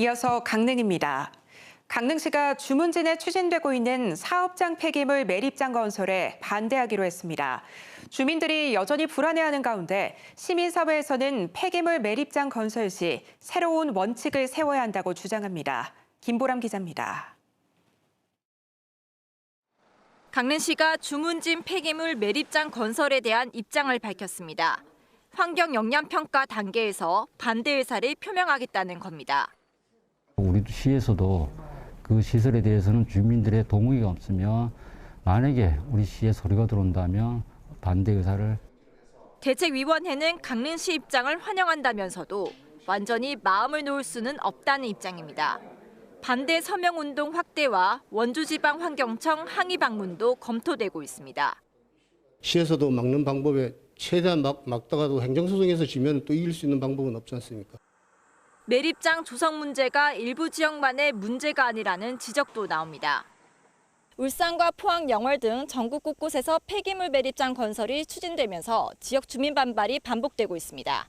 이어서 강릉입니다. 강릉시가 주문진에 추진되고 있는 사업장 폐기물 매립장 건설에 반대하기로 했습니다. 주민들이 여전히 불안해하는 가운데 시민사회에서는 폐기물 매립장 건설 시 새로운 원칙을 세워야 한다고 주장합니다. 김보람 기자입니다. 강릉시가 주문진 폐기물 매립장 건설에 대한 입장을 밝혔습니다. 환경 영향 평가 단계에서 반대 의사를 표명하겠다는 겁니다. 우리 시에서도 그 시설에 대해서는 주민들의 동의가 없으면 만약에 우리 시에 소리가 들어온다면 반대 의사를 대책위원회는 강릉시 입장을 환영한다면서도 완전히 마음을 놓을 수는 없다는 입장입니다. 반대 서명 운동 확대와 원주지방 환경청 항의 방문도 검토되고 있습니다. 시에서도 막는 방법에 최대한 막, 막다가도 행정소송에서 지면 또 이길 수 있는 방법은 없지 않습니까? 매립장 조성 문제가 일부 지역만의 문제가 아니라는 지적도 나옵니다. 울산과 포항, 영월 등 전국 곳곳에서 폐기물 매립장 건설이 추진되면서 지역 주민 반발이 반복되고 있습니다.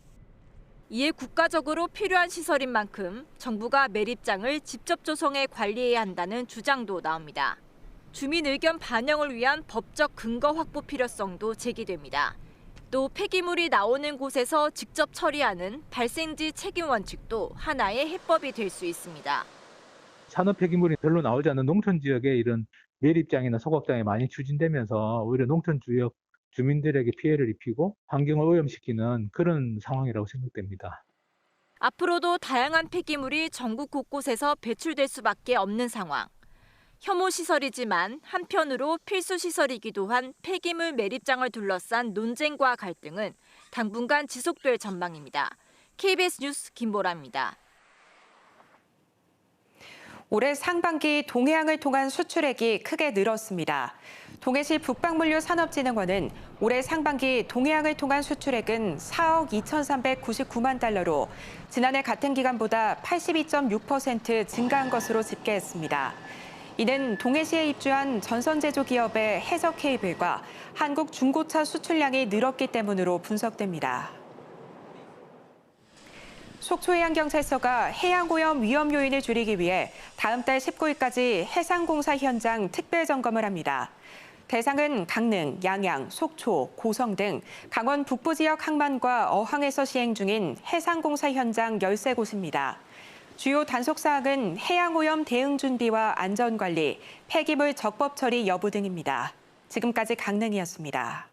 이에 국가적으로 필요한 시설인 만큼 정부가 매립장을 직접 조성해 관리해야 한다는 주장도 나옵니다. 주민 의견 반영을 위한 법적 근거 확보 필요성도 제기됩니다. 또 폐기물이 나오는 곳에서 직접 처리하는 발생지 책임 원칙도 하나의 해법이 될 수 있습니다. 산업 폐기물이 별로 나오지 않는 농촌 지역에 이런 매립장이나 소각장이 많이 추진되면서 오히려 농촌 지역 주민들에게 피해를 입히고 환경을 오염시키는 그런 상황이라고 생각됩니다. 앞으로도 다양한 폐기물이 전국 곳곳에서 배출될 수밖에 없는 상황. 혐오 시설이지만 한편으로 필수 시설이기도 한 폐기물 매립장을 둘러싼 논쟁과 갈등은 당분간 지속될 전망입니다. KBS 뉴스 김보라입니다. 올해 상반기 동해항을 통한 수출액이 크게 늘었습니다. 동해시 북방물류산업진흥원은 올해 상반기 동해항을 통한 수출액은 4억 2,399만 달러로 지난해 같은 기간보다 82.6% 증가한 것으로 집계했습니다. 이는 동해시에 입주한 전선제조 기업의 해적 케이블과 한국 중고차 수출량이 늘었기 때문으로 분석됩니다. 속초해양경찰서가 해양오염 위험 요인을 줄이기 위해 다음 달 19일까지 해상공사 현장 특별 점검을 합니다. 대상은 강릉, 양양, 속초, 고성 등 강원 북부 지역 항만과 어항에서 시행 중인 해상공사 현장 13곳입니다. 주요 단속 사항은 해양 오염 대응 준비와 안전 관리, 폐기물 적법 처리 여부 등입니다. 지금까지 강릉이었습니다.